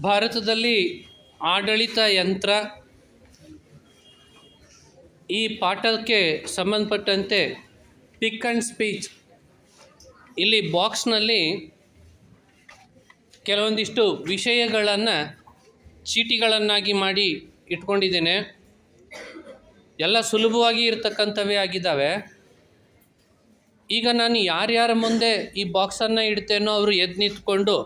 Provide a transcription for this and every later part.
ಭಾರತದಲ್ಲಿ ಆಡಳಿತ ಯಂತ್ರ ಈ ಪಾಠಕ್ಕೆ ಸಂಬಂಧಪಟ್ಟಂತೆ ಪಿಕ್ ಆ್ಯಂಡ್ ಸ್ಪೀಚ್ ಇಲ್ಲಿ ಬಾಕ್ಸ್ನಲ್ಲಿ ಕೆಲವೊಂದಿಷ್ಟು ವಿಷಯಗಳನ್ನು ಚೀಟಿಗಳನ್ನಾಗಿ ಮಾಡಿ ಇಟ್ಕೊಂಡಿದ್ದೇನೆ. ಎಲ್ಲ ಸುಲಭವಾಗಿ ಇರ್ತಕ್ಕಂಥವೇ ಆಗಿದ್ದಾವೆ. ಈಗ ನಾನು ಯಾರ್ಯಾರ ಮುಂದೆ ಈ ಬಾಕ್ಸನ್ನು ಇಡ್ತೇನೋ ಅವರು ಎದ್ದು ನಿಂತ್ಕೊಂಡು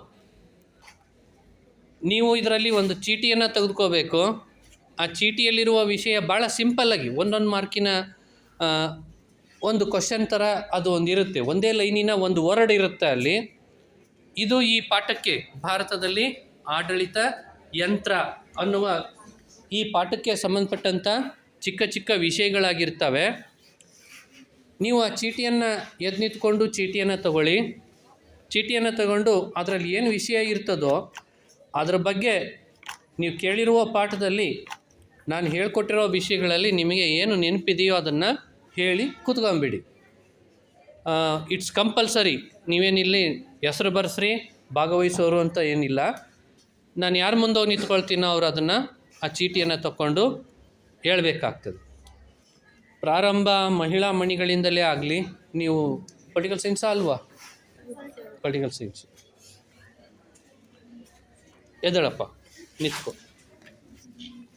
ನೀವು ಇದರಲ್ಲಿ ಒಂದು ಚೀಟಿಯನ್ನು ತೆಗೆದುಕೋಬೇಕು. ಆ ಚೀಟಿಯಲ್ಲಿರುವ ವಿಷಯ ಭಾಳ ಸಿಂಪಲ್ಲಾಗಿ ಒಂದೊಂದು ಮಾರ್ಕಿನ ಒಂದು ಕ್ವಶನ್ ಥರ ಅದು ಒಂದು ಇರುತ್ತೆ. ಒಂದೇ ಲೈನಿನ ಒಂದು ವರ್ಡ್ ಇರುತ್ತೆ ಅಲ್ಲಿ. ಇದು ಈ ಪಾಠಕ್ಕೆ ಭಾರತದಲ್ಲಿ ಆಡಳಿತ ಯಂತ್ರ ಅನ್ನುವ ಈ ಪಾಠಕ್ಕೆ ಸಂಬಂಧಪಟ್ಟಂಥ ಚಿಕ್ಕ ಚಿಕ್ಕ ವಿಷಯಗಳಾಗಿರ್ತವೆ. ನೀವು ಆ ಚೀಟಿಯನ್ನು ಎದ್ದು ನಿಂತ್ಕೊಂಡು ಚೀಟಿಯನ್ನು ತಗೊಳ್ಳಿ. ಚೀಟಿಯನ್ನು ತಗೊಂಡು ಅದರಲ್ಲಿ ಏನು ವಿಷಯ ಇರ್ತದೋ ಅದರ ಬಗ್ಗೆ ನೀವು ಕೇಳಿರುವ ಪಾಠದಲ್ಲಿ ನಾನು ಹೇಳಿಕೊಟ್ಟಿರೋ ವಿಷಯಗಳಲ್ಲಿ ನಿಮಗೆ ಏನು ನೆನಪಿದೆಯೋ ಅದನ್ನು ಹೇಳಿ ಕೂತ್ಕೊಂಬಿಡಿ. ಇಟ್ಸ್ ಕಂಪಲ್ಸರಿ ನೀವೇನಿಲ್ಲಿ ಹೆಸರು ಬರೆಸ್ರಿ, ಭಾಗವಹಿಸೋರು ಅಂತ ಏನಿಲ್ಲ. ನಾನು ಯಾರ ಮುಂದೆ ಹೋಗಿ ನಿಂತ್ಕೊಳ್ತೀನೋ ಅವರು ಅದನ್ನು ಆ ಚೀಟಿಯನ್ನು ತಗೊಂಡು ಹೇಳಬೇಕಾಗ್ತದೆ. ಪ್ರಾರಂಭ ಮಹಿಳಾ ಮಣಿಗಳಿಂದಲೇ ಆಗಲಿ ನೀವು ಪೊಲಿಟಿಕಲ್ ಸೈನ್ಸ್ ಅಲ್ವಾ? Political science. ಎದಳಪ್ಪ ನಿಂತ್ಕೊ.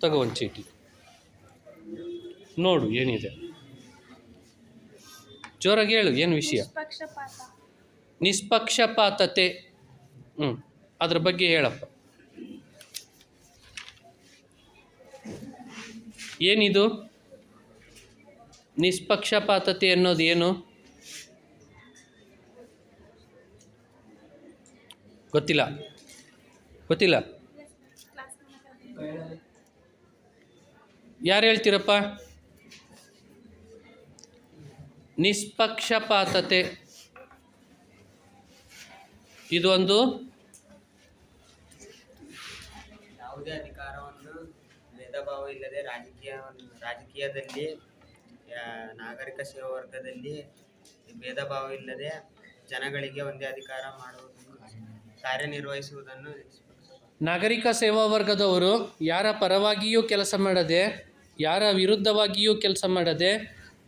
ತಗೋ ಒಂದು ಚೀಟಿ. ನೋಡು ಏನಿದೆ. ಜೋರಾಗಿ ಹೇಳು ಏನು ವಿಷಯ? ನಿಷ್ಪಕ್ಷಪಾತ. ನಿಷ್ಪಕ್ಷಪಾತತೆ. ಹ್ಞೂ ಅದ್ರ ಬಗ್ಗೆ ಹೇಳಪ್ಪ. ಏನಿದು? ನಿಷ್ಪಕ್ಷಪಾತತೆ ಅನ್ನೋದು ಏನು? ಗೊತ್ತಿಲ್ಲ. ಗೊತ್ತಿಲ್ಲ. ಯಾರು ಹೇಳ್ತೀರಪ್ಪ? ನಿಷ್ಪಕ್ಷಪಾತತೆ. ಇದೊಂದು ಯಾವುದೇ ಅಧಿಕಾರವನ್ನು ಭೇದ ಭಾವ ಇಲ್ಲದೆ ರಾಜಕೀಯ, ರಾಜಕೀಯದಲ್ಲಿ ನಾಗರಿಕ ಸೇವಾ ವರ್ಗದಲ್ಲಿ ಭೇದ ಭಾವ ಇಲ್ಲದೆ ಜನಗಳಿಗೆ ಒಂದೇ ಅಧಿಕಾರ ಮಾಡುವುದನ್ನು ಕಾರ್ಯನಿರ್ವಹಿಸುವುದನ್ನು ನಾಗರಿಕ ಸೇವಾ ವರ್ಗದವರು ಯಾರ ಪರವಾಗಿಯೂ ಕೆಲಸ ಮಾಡದೆ, ಯಾರ ವಿರುದ್ಧವಾಗಿಯೂ ಕೆಲಸ ಮಾಡದೆ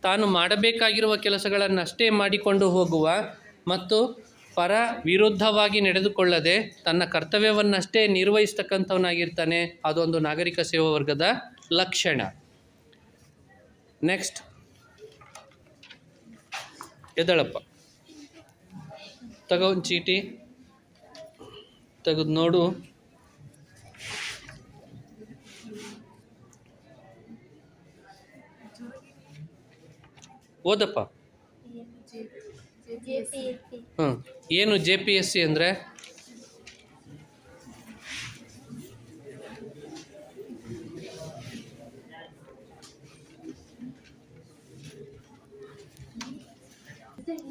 ತಾನು ಮಾಡಬೇಕಾಗಿರುವ ಕೆಲಸಗಳನ್ನಷ್ಟೇ ಮಾಡಿಕೊಂಡು ಹೋಗುವ ಮತ್ತು ಪರ ವಿರುದ್ಧವಾಗಿ ನಡೆದುಕೊಳ್ಳದೆ ತನ್ನ ಕರ್ತವ್ಯವನ್ನಷ್ಟೇ ನಿರ್ವಹಿಸ್ತಕ್ಕಂಥವನಾಗಿರ್ತಾನೆ, ಅದೊಂದು ನಾಗರಿಕ ಸೇವಾ ವರ್ಗದ ಲಕ್ಷಣ. ನೆಕ್ಸ್ಟ್ ಎದಳಪ್ಪ. ತಗೋ ಒಂದು ಚೀಟಿ. ತೆಗೆದು ನೋಡು. ಓದಪ್ಪ. ಹ್ಞೂ ಏನು ಜೆ ಪಿ ಎಸ್ ಸಿ ಅಂದರೆ?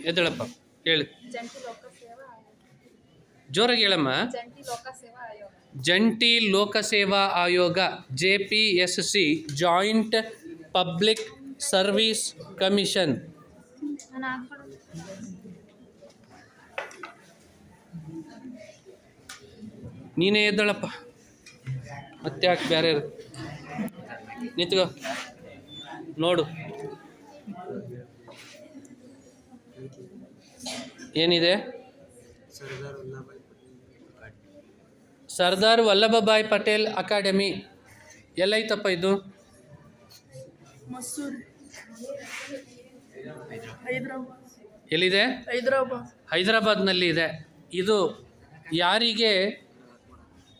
ಎದಳಪ್ಪ ಹೇಳಿ. ಜೋರಾಗಿ ಹೇಳಮ್ಮ. ಜಂಟಿ ಲೋಕಸೇವಾ ಆಯೋಗ. J P S C joint public service commission ನಾನು ಎದ್ದಳಪ್ಪ. ಮತ್ತೆ ಯಾಕೆ ಬೇರೆ ನಿಂತ್ಕೋ. ನೋಡು. ಏನಿದೆ? ಸರ್ದಾರ್ ವಲ್ಲಭಭಾಯ್ ಪಟೇಲ್ ಅಕಾಡೆಮಿ. ಎಲ್ಲೈತಪ್ಪ ಇದು? ಎಲ್ಲಿದೆ? ಹೈದರಾಬಾದ್. ಹೈದರಾಬಾದ್ನಲ್ಲಿ ಇದೆ. ಇದು ಯಾರಿಗೆ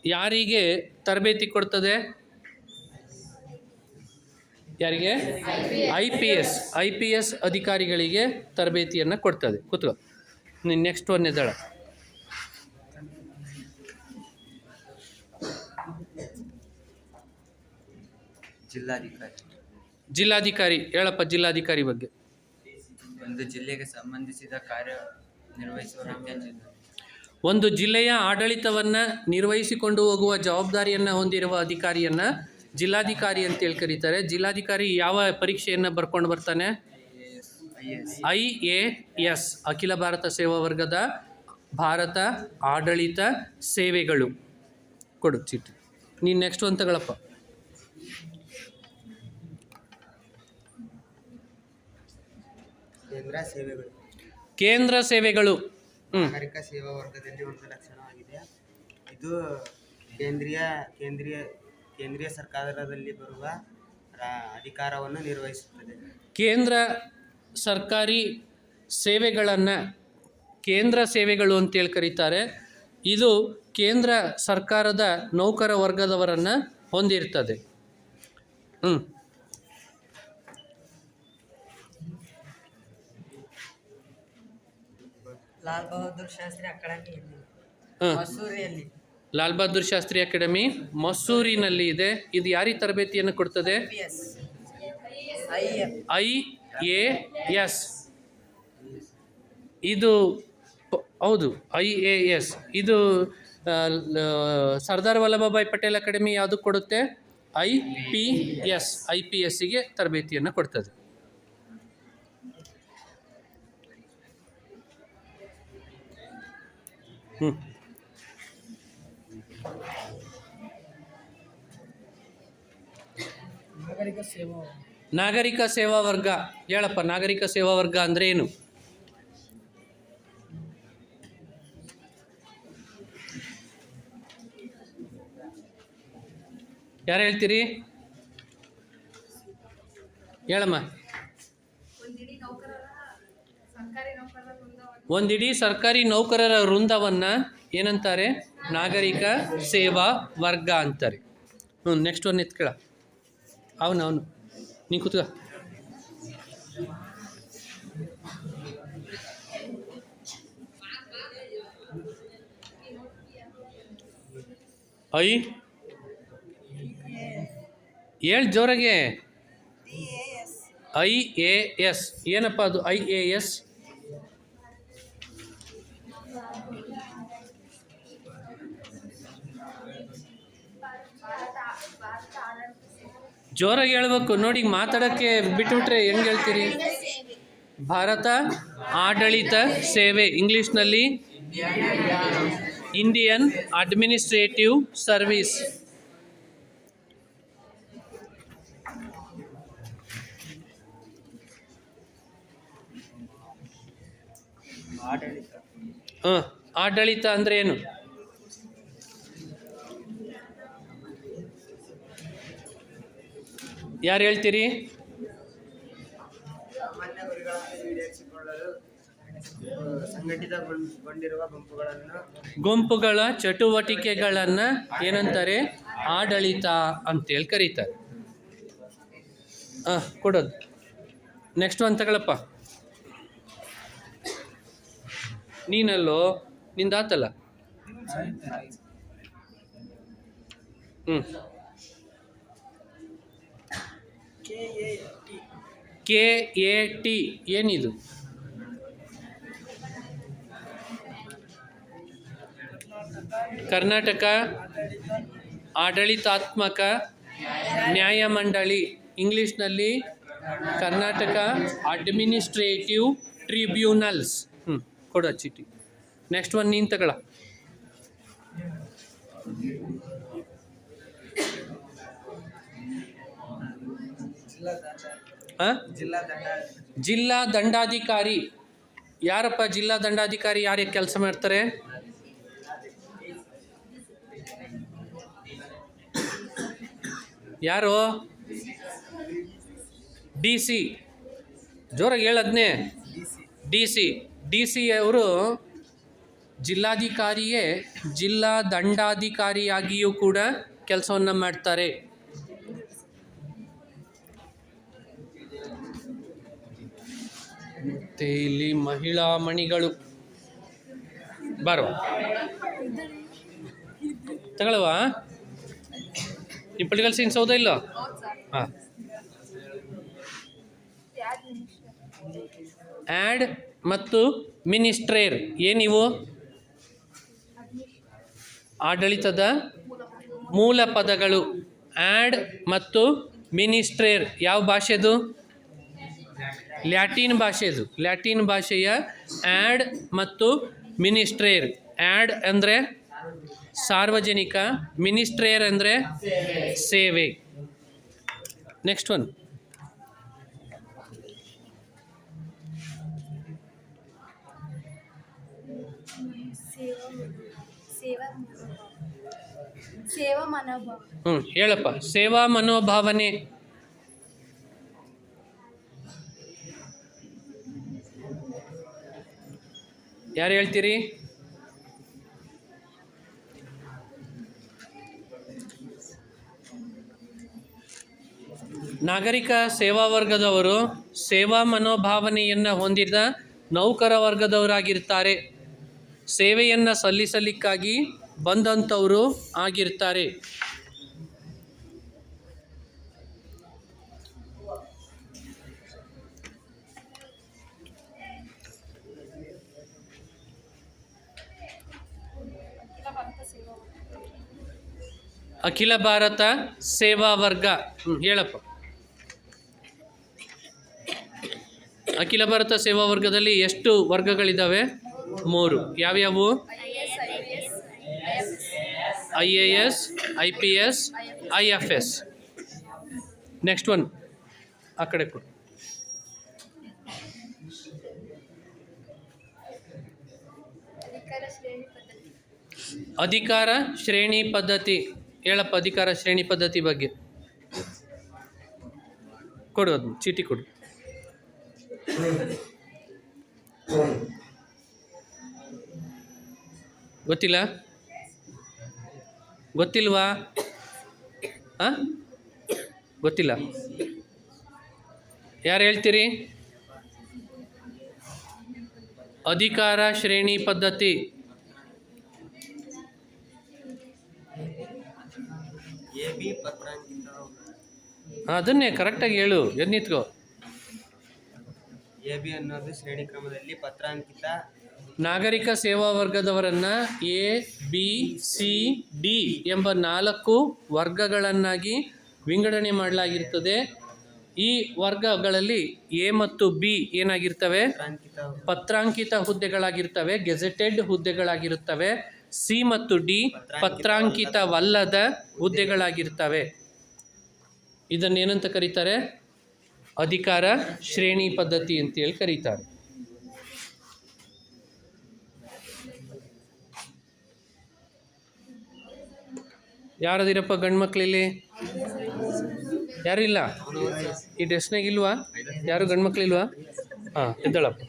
ಯಾರಿಗೆ ತರಬೇತಿ ಕೊಡ್ತದೆ? ಯಾರಿಗೆ? I P S I P S ಅಧಿಕಾರಿಗಳಿಗೆ ತರಬೇತಿಯನ್ನು ಕೊಡ್ತದೆ. ಕೂತ್ಕೋ. ನೀನು ನೆಕ್ಸ್ಟ್ ಒನ್ ಎದ್ದಾಳ. ಜಿಲ್ಲಾಧಿಕಾರಿ. ಜಿಲ್ಲಾಧಿಕಾರಿ. ಹೇಳಪ್ಪ ಜಿಲ್ಲಾಧಿಕಾರಿ ಬಗ್ಗೆ. ಒಂದು ಜಿಲ್ಲೆಗೆ ಸಂಬಂಧಿಸಿದ ಕಾರ್ಯ ನಿರ್ವಹಿಸುವ ಒಂದು ಜಿಲ್ಲೆಯ ಆಡಳಿತವನ್ನು ನಿರ್ವಹಿಸಿಕೊಂಡು ಹೋಗುವ ಜವಾಬ್ದಾರಿಯನ್ನು ಹೊಂದಿರುವ ಅಧಿಕಾರಿಯನ್ನು ಜಿಲ್ಲಾಧಿಕಾರಿ ಅಂತೇಳಿ ಕರೀತಾರೆ. ಜಿಲ್ಲಾಧಿಕಾರಿ ಯಾವ ಪರೀಕ್ಷೆಯನ್ನು ಬರ್ಕೊಂಡು ಬರ್ತಾನೆ? ಐ ಎ ಎಸ್ ಅಖಿಲ ಭಾರತ ಸೇವಾ ವರ್ಗದ ಭಾರತ ಆಡಳಿತ ಸೇವೆಗಳು. ಕೊಡು ಚೀಟಿ. ನೀನು ನೆಕ್ಸ್ಟ್ ಒಂದು ತಗೊಳಪ್ಪ. ಕೇಂದ್ರ ಸೇವೆಗಳು. ಕೇಂದ್ರ ಸೇವೆಗಳು. ನಾಗರಿಕ ಸೇವಾ ವರ್ಗದಲ್ಲಿ ಒಂದು ಲಕ್ಷಣವಾಗಿದೆ. ಇದು ಕೇಂದ್ರೀಯ ಕೇಂದ್ರೀಯ ಕೇಂದ್ರೀಯ ಸರ್ಕಾರದಲ್ಲಿ ಬರುವ ರಾ- ಅಧಿಕಾರವನ್ನು ನಿರ್ವಹಿಸುತ್ತದೆ. ಕೇಂದ್ರ ಸರ್ಕಾರಿ ಸೇವೆಗಳನ್ನು ಕೇಂದ್ರ ಸೇವೆಗಳು ಅಂತೇಳಿ ಕರೀತಾರೆ. ಇದು ಕೇಂದ್ರ ಸರ್ಕಾರದ ನೌಕರ ವರ್ಗದವರನ್ನು ಹೊಂದಿರ್ತದೆ. ಹ್ಞೂ ಲಾಲ್ ಬಹದ್ದೂರ್ ಶಾಸ್ತ್ರಿ ಅಕಾಡೆಮಿಯಲ್ಲಿ. ಹಾಂ. ಮಸೂರಿಯಲ್ಲಿ ಲಾಲ್ ಬಹದ್ದೂರ್ ಶಾಸ್ತ್ರಿ ಅಕಾಡೆಮಿ ಮಸೂರಿನಲ್ಲಿ ಇದೆ. ಇದು ಯಾರಿಗೆ ತರಬೇತಿಯನ್ನು ಕೊಡ್ತದೆ? I I A. ಎಸ್. ಇದು ಹೌದು ಐ ಎ ಎಸ್. ಇದು ಸರ್ದಾರ್ ವಲ್ಲಭಭಾಯ್ ಪಟೇಲ್ ಅಕಾಡೆಮಿ ಯಾವುದು ಕೊಡುತ್ತೆ? I P S. I P ಎಸ್ಸಿಗೆ ತರಬೇತಿಯನ್ನು ಕೊಡ್ತದೆ. ಹ್ಞೂ ನಾಗರಿಕ ಸೇವಾ ನಾಗರಿಕ ಸೇವಾ ವರ್ಗ. ಹೇಳಪ್ಪ ನಾಗರಿಕ ಸೇವಾ ವರ್ಗ ಅಂದ್ರೆ ಏನು? ಯಾರು ಹೇಳ್ತೀರಿ? ಹೇಳಮ್ಮ ಒಂದಿಡೀ ನೌಕರರ ಸರ್ಕಾರಿ ನೌಕರರ ವೃಂದವನ್ನು ಒಂದಿಡೀ ಸರ್ಕಾರಿ ನೌಕರರ ವೃಂದವನ್ನು ಏನಂತಾರೆ? ನಾಗರಿಕ ಸೇವಾ ವರ್ಗ ಅಂತಾರೆ. ಹ್ಞೂ ನೆಕ್ಸ್ಟ್ ಒನ್ ಎತ್ಕೇಳ ಅವನು ಅವನು. ನೀನು ಕೂತ್ಕ. ಐ ಹೇಳ್ ಜೋರಾಗೆ. I A S. ಏನಪ್ಪ ಅದು? I A S? ಜೋರಾಗಿ ಹೇಳ್ಬೇಕು. ನೋಡಿ ಮಾತಾಡೋಕ್ಕೆ ಬಿಟ್ಬಿಟ್ರೆ ಹೆಂಗೆ ಹೇಳ್ತೀರಿ? ಭಾರತ ಆಡಳಿತ ಸೇವೆ. ಇಂಗ್ಲೀಷ್ನಲ್ಲಿ ಇಂಡಿಯನ್ ಅಡ್ಮಿನಿಸ್ಟ್ರೇಟಿವ್ ಸರ್ವಿಸ್. ಹಾಂ, ಆಡಳಿತ ಅಂದರೆ ಏನು? ಯಾರು ಹೇಳ್ತೀರಿ? ಸಾಮಾನ್ಯ ಗುರಿಗಳನ್ನು ಈಡೇರಿಸಿಕೊಳ್ಳಲು ಆ, ಸಂಘಟಿತಗೊಂಡಿರುವ ಗುಂಪುಗಳನ್ನು ಗುಂಪುಗಳ ಚಟುವಟಿಕೆಗಳನ್ನು ಏನಂತಾರೆ? ಆಡಳಿತ ಅಂತೇಳಿ ಕರೀತಾರೆ. ಹಾಂ ಕೊಡೋದು. ನೆಕ್ಸ್ಟ್ ಒಂದು ತಗೊಳಪ್ಪ. ನೀನಲ್ಲೋ? ನಿಂದಾತಲ್ಲ? ಹ್ಞೂ ಕೆ ಎ ಟಿ ಏನಿದು? ಕರ್ನಾಟಕ ಆಡಳಿತಾತ್ಮಕ ನ್ಯಾಯಮಂಡಳಿ. ಇಂಗ್ಲೀಷ್ನಲ್ಲಿ ಕರ್ನಾಟಕ ಅಡ್ಮಿನಿಸ್ಟ್ರೇಟಿವ್ ಟ್ರಿಬ್ಯೂನಲ್ಸ್. ಹ್ಞೂ ಕೊಡೋ ಚೀಟಿ ನೆಕ್ಸ್ಟ್ ಒನ್ ನೀನು ತಗೊಳ ಹಾಂ? ಜಿಲ್ಲಾ ದಂಡಾಧಿಕಾರಿ. ಯಾರಪ್ಪ ಜಿಲ್ಲಾ ದಂಡಾಧಿಕಾರಿ ಯಾರಿಗೆ ಕೆಲಸ ಮಾಡ್ತಾರೆ? ಯಾರು? D C. ಜೋರಾಗಿ ಹೇಳದ್ನೇ ಡಿ ಸಿ. ಡಿ ಸಿ ಅವರು ಜಿಲ್ಲಾಧಿಕಾರಿಯೇ ಜಿಲ್ಲಾ ದಂಡಾಧಿಕಾರಿಯಾಗಿಯೂ ಕೂಡ ಕೆಲಸವನ್ನು ಮಾಡ್ತಾರೆ. ಮತ್ತೆ ಇಲ್ಲಿ ಮಹಿಳಾ ಮಣಿಗಳು. ಬರುವ ತಗೊಳ್ಳುವ? ಈ ಸೈನ್ಸ್ ಹೌದಾ ಇಲ್ಲ? ಹಾಂ. ಆ್ಯಡ್ ಮತ್ತು ಮಿನಿಸ್ಟ್ರೇರ್. ಏನಿವು ಆಡಳಿತದ ಮೂಲ ಪದಗಳು. ಆ್ಯಡ್ ಮತ್ತು ಮಿನಿಸ್ಟ್ರೇರ್. ಯಾವ ಭಾಷೆದು? ಲ್ಯಾಟಿನ್ ಭಾಷೆದು ಲ್ಯಾಟಿನ್ ಭಾಷೆಯ ಆ್ಯಡ್ ಮತ್ತು ಮಿನಿಸ್ಟ್ರೇರ್. ಆ್ಯಡ್ ಅಂದರೆ ಸಾರ್ವಜನಿಕ ಮಿನಿಸ್ಟ್ರೇರ್ ಅಂದರೆ ಸೇವೆ. ನೆಕ್ಸ್ಟ್ ಒನ್ ಹ್ಞೂ ಹೇಳಪ್ಪ. ಸೇವಾ ಮನೋಭಾವನೆ. ಯಾರು ಹೇಳ್ತೀರಿ? ನಾಗರಿಕ ಸೇವಾ ವರ್ಗದವರು ಸೇವಾ ಮನೋಭಾವನೆಯನ್ನು ಹೊಂದಿದ ನೌಕರ ವರ್ಗದವರಾಗಿರ್ತಾರೆ. ಸೇವೆಯನ್ನು ಸಲ್ಲಿಸಲಿಕ್ಕಾಗಿ ಬಂದಂಥವರು ಆಗಿರ್ತಾರೆ. ಅಖಿಲ ಭಾರತ ಸೇವಾ ವರ್ಗ. ಹೇಳಪ್ಪ. ಅಖಿಲ ಭಾರತ ಸೇವಾ ವರ್ಗದಲ್ಲಿ ಎಷ್ಟು ವರ್ಗಗಳಿದ್ದಾವೆ ಮೂರು. ಯಾವ್ಯಾವು? I A S, I P S, I F S. Next one ಆ ಕಡೆ ಕೊಡು. ಅಧಿಕಾರ ಶ್ರೇಣಿ ಪದ್ಧತಿ. ಹೇಳಪ್ಪ, ಅಧಿಕಾರ ಶ್ರೇಣಿ ಪದ್ಧತಿ ಬಗ್ಗೆ. ಕೊಡು ಅದು, ಚೀಟಿ ಕೊಡು. ಗೊತ್ತಿಲ್ಲ? ಗೊತ್ತಿಲ್ವಾ? ಹಾಂ ಗೊತ್ತಿಲ್ಲ. ಯಾರು ಹೇಳ್ತೀರಿ? ಅಧಿಕಾರ ಶ್ರೇಣಿ ಪದ್ಧತಿ. ಬಿ ಕರೆಕ್ಟ್ ಅದನ್ನೇ ಕರೆಕ್ಟಾಗಿ ಹೇಳು ಎದ್ ನಿಂತ್ಕೋ ಎ ಬಿ ಅನ್ನೋದು ಪತ್ರಾಂಕಿತ. ನಾಗರಿಕ ಸೇವಾ ವರ್ಗದವರನ್ನು ಎ ಬಿ ಸಿ ಡಿ ಎಂಬ ನಾಲ್ಕು ವರ್ಗಗಳನ್ನಾಗಿ ವಿಂಗಡಣೆ ಮಾಡಲಾಗಿರ್ತದೆ. ಈ ವರ್ಗಗಳಲ್ಲಿ ಎ ಮತ್ತು ಬಿ ಏನಾಗಿರ್ತವೆ? ಪತ್ರಾಂಕಿತ. ಹುದ್ದೆಗಳಾಗಿರ್ತವೆ ಗೆಜೆಟೆಡ್ ಹುದ್ದೆಗಳಾಗಿರುತ್ತವೆ. ಸಿ ಮತ್ತು ಡಿ ಪತ್ರಾಂಕಿತವಲ್ಲದ ಹುದ್ದೆಗಳಾಗಿರ್ತವೆ ಇದನ್ನೇನಂತ ಕರೀತಾರೆ? ಅಧಿಕಾರ ಶ್ರೇಣಿ ಪದ್ಧತಿ ಅಂತೇಳಿ ಕರೀತಾರೆ. ಯಾರದಿರಪ್ಪ ಗಂಡು ಮಕ್ಳಿಲ್ಲಿ? ಯಾರಿಲ್ಲ? ಈ ಡೆಸ್ನಾಗ ಇಲ್ವಾ? ಯಾರು ಗಂಡು ಮಕ್ಳಿಲ್ವಾ? ಹಾಂ, ಎದ್ದಳಪ್ಪ.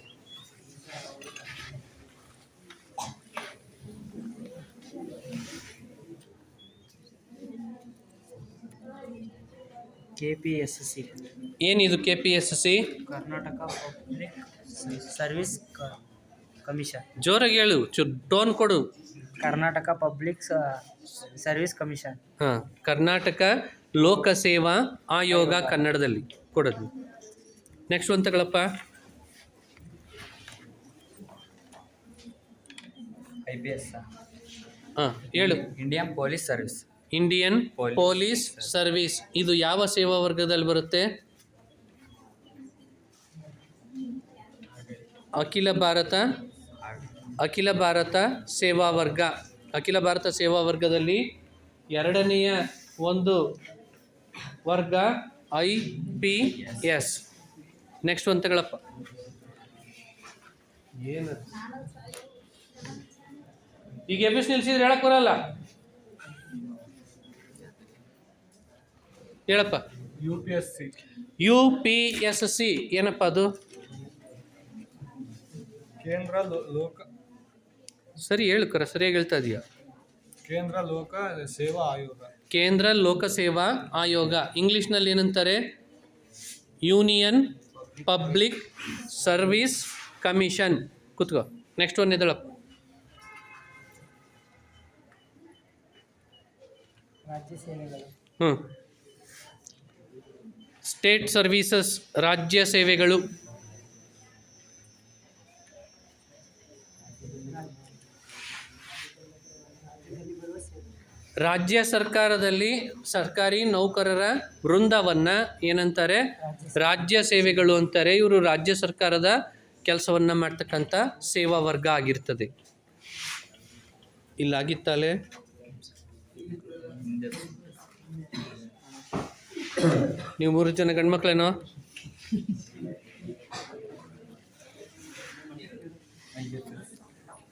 ಕೆ ಪಿ ಎಸ್ ಸಿ ಏನಿದು K P S C Karnataka public service commission. ಜೋರಾಗಿ ಹೇಳು ಚು ಟೋನ್ ಕೊಡು. Karnataka public service commission. ಹಾಂ ಕರ್ನಾಟಕ ಲೋಕಸೇವಾ ಆಯೋಗ ಕನ್ನಡದಲ್ಲಿ ಕೊಡೋದು. ನೆಕ್ಸ್ಟ್ ಒಂದು ತಗೊಳಪ್ಪ. I P S. ಹಾಂ ಹೇಳು. Indian police service. Indian. Police service ಇದು ಯಾವ ಸೇವಾ ವರ್ಗದಲ್ಲಿ ಬರುತ್ತೆ? ಅಖಿಲ ಭಾರತ ಅಖಿಲ ಭಾರತ ಸೇವಾ ವರ್ಗ. ಅಖಿಲ ಭಾರತ ಸೇವಾ ವರ್ಗದಲ್ಲಿ ಎರಡನೆಯ ಒಂದು ವರ್ಗ ಐ ಪಿ ಎಸ್. ನೆಕ್ಸ್ಟ್ ಒಂದು ತಗೊಳಪ್ಪ. ಏನು ಈಗ ಎಬ್ಬಿಸಿ ನಿಲ್ಸಿದ್ರೆ ಹೇಳಕ್ ಬರಲ್ಲ. ಹೇಳಪ್ಪ. U P S C. U P S C ಏನಪ್ಪ ಅದು? ಕೇಂದ್ರ ಲೋಕ. ಸರಿ ಹೇಳು ಕರ ಸರಿಯಾಗಿ ಹೇಳ್ತಾ ಇದೆಯಾ. ಕೇಂದ್ರ ಲೋಕ ಸೇವಾ ಆಯೋಗ. ಕೇಂದ್ರ ಲೋಕಸೇವಾ ಆಯೋಗ. ಇಂಗ್ಲೀಷ್ನಲ್ಲಿ ಏನಂತಾರೆ? Union public service commission. ಕುತ್ಕೋ ನೆಕ್ಸ್ಟ್ ಒನ್ ಇದಳಪ್ಪ ರಾಜ್ಯ ಸೇವೆಗಳು. ಹ್ಞೂ ಸ್ಟೇಟ್ ಸರ್ವೀಸಸ್ ರಾಜ್ಯ ಸೇವೆಗಳು ರಾಜ್ಯ ಸರ್ಕಾರದಲ್ಲಿ ಸರ್ಕಾರಿ ನೌಕರರ ವೃಂದವನ್ನು ಏನಂತಾರೆ? ರಾಜ್ಯ ಸೇವೆಗಳು ಅಂತಾರೆ. ಇವರು ರಾಜ್ಯ ಸರ್ಕಾರದ ಕೆಲಸವನ್ನು ಮಾಡ್ತಕ್ಕಂಥ ಸೇವಾ ವರ್ಗ ಆಗಿರ್ತದೆ. ಇಲ್ಲಾಗಿತ್ತಲೆ? ನೀವು ಮೂರು ಜನ ಗಂಡ್ಮಕ್ಳೇನೋ?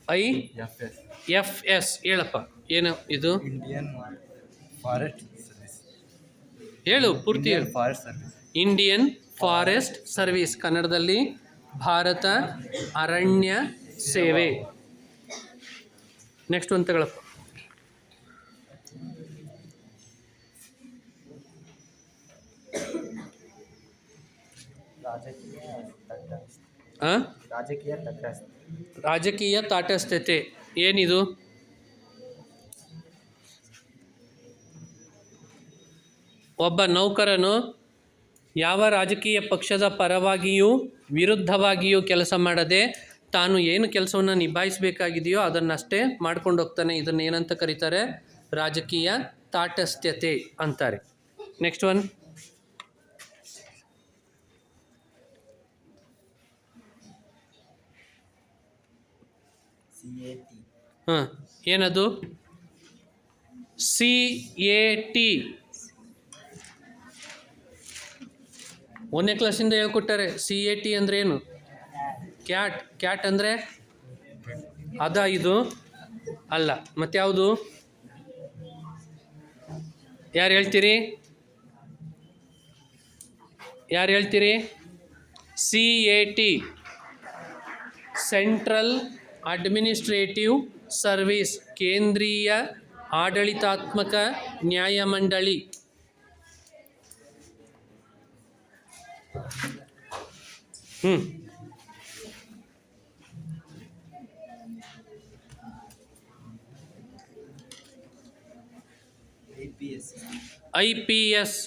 ಐ? F S. ಹೇಳಪ್ಪ. ಏನು ಇದು? Indian forest service. ಹೇಳು ಪೂರ್ತಿ ಹೇಳು. Forest service. Indian forest service. ಕನ್ನಡದಲ್ಲಿ ಭಾರತ ಅರಣ್ಯ ಸೇವೆ. ನೆಕ್ಸ್ಟ್ ಒಂದು ತಗೊಳಪ್ಪ. ರಾಜಕೀಯ? ರಾಜಕೀಯ ರಾಜಕೀಯ ತಾಟಸ್ಥತೆ ಏನಿದು? ಒಬ್ಬ ನೌಕರನು ಯಾವ ರಾಜಕೀಯ ಪಕ್ಷದ ಪರವಾಗಿಯೂ ವಿರುದ್ಧವಾಗಿಯೂ ಕೆಲಸ ಮಾಡದೆ ತಾನು ಏನು ಕೆಲಸವನ್ನು ನಿಭಾಯಿಸಬೇಕಾಗಿದೆಯೋ ಅದನ್ನಷ್ಟೇ ಮಾಡ್ಕೊಂಡು ಹೋಗ್ತಾನೆ. ಇದನ್ನು ಏನಂತ ಕರೀತಾರೆ? ರಾಜಕೀಯ ತಾಟಸ್ಥ್ಯತೆ ಅಂತಾರೆ. Next one C A T ಹಾಂ, ಏನದು? ಸಿ ಎ ಟಿ ಒಂದನೇ ಕ್ಲಾಸಿಂದ ಹೇಳ್ಕೊಟ್ಟಾರೆ. ಸಿ ಎ ಟಿ ಅಂದರೆ ಏನು? ಕ್ಯಾಟ್ ಕ್ಯಾಟ್ ಅಂದರೆ? ಅದ ಇದು? ಅಲ್ಲ. ಮತ್ಯಾವುದು ಯಾರು ಹೇಳ್ತೀರಿ? ಯಾರು ಹೇಳ್ತೀರಿ? C A T central administrative service ಕೇಂದ್ರೀಯ ಆಡಳಿತಾತ್ಮಕ ನ್ಯಾಯಮಂಡಳಿ ಹ್ಞೂ ಐ ಪಿ ಎಸ್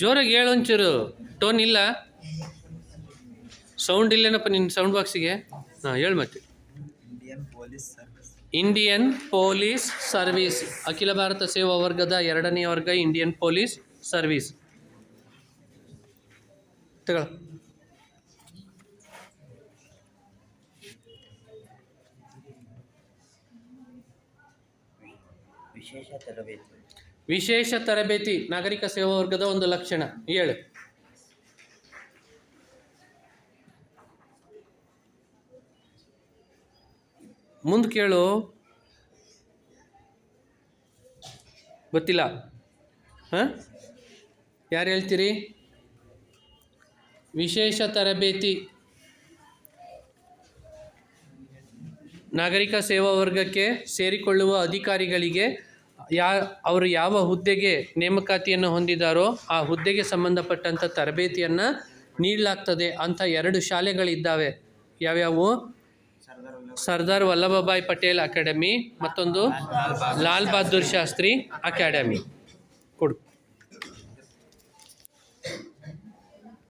ಜೋರಾಗಿ ಹೇಳು ಒಂಚೂರು. ಟೋನ್ ಇಲ್ಲ. ಸೌಂಡ್ ಇಲ್ಲೇನಪ್ಪ ನಿನ್ನ ಸೌಂಡ್ ಬಾಕ್ಸಿಗೆ ಹಾಂ ಹೇಳು ಮತ್ತೆ. Indian police service Indian police service ಅಖಿಲ ಭಾರತ ಸೇವಾ ವರ್ಗದ ಎರಡನೇ ವರ್ಗ ಇಂಡಿಯನ್ ಪೊಲೀಸ್ ಸರ್ವಿಸ್ ತಗೊಳ. ವಿಶೇಷ ತರಬೇತಿ. ವಿಶೇಷ ತರಬೇತಿ ನಾಗರಿಕ ಸೇವಾ ವರ್ಗದ ಒಂದು ಲಕ್ಷಣ. ಹೇಳು ಮುಂದೆ ಕೇಳು. ಗೊತ್ತಿಲ್ಲ. ಹಾಂ? ಯಾರು ಹೇಳ್ತೀರಿ? ವಿಶೇಷ ತರಬೇತಿ ನಾಗರಿಕ ಸೇವಾ ವರ್ಗಕ್ಕೆ ಸೇರಿಕೊಳ್ಳುವ ಅಧಿಕಾರಿಗಳಿಗೆ ಯಾ, ಅವರು ಯಾವ ಹುದ್ದೆಗೆ ನೇಮಕಾತಿಯನ್ನು ಹೊಂದಿದ್ದಾರೋ ಆ ಹುದ್ದೆಗೆ ಸಂಬಂಧಪಟ್ಟಂಥ ತರಬೇತಿಯನ್ನು ನೀಡಲಾಗ್ತದೆ ಅಂತ ಎರಡು ಶಾಲೆಗಳಿದ್ದಾವೆ. ಯಾವ್ಯಾವು? ಸರ್ದಾರ್ ವಲ್ಲಭಭಾಯ್ ಪಟೇಲ್ ಅಕಾಡೆಮಿ, ಮತ್ತೊಂದು ಲಾಲ್ ಬಹದ್ದೂರ್ ಶಾಸ್ತ್ರಿ ಅಕಾಡೆಮಿ. ಕೊಡು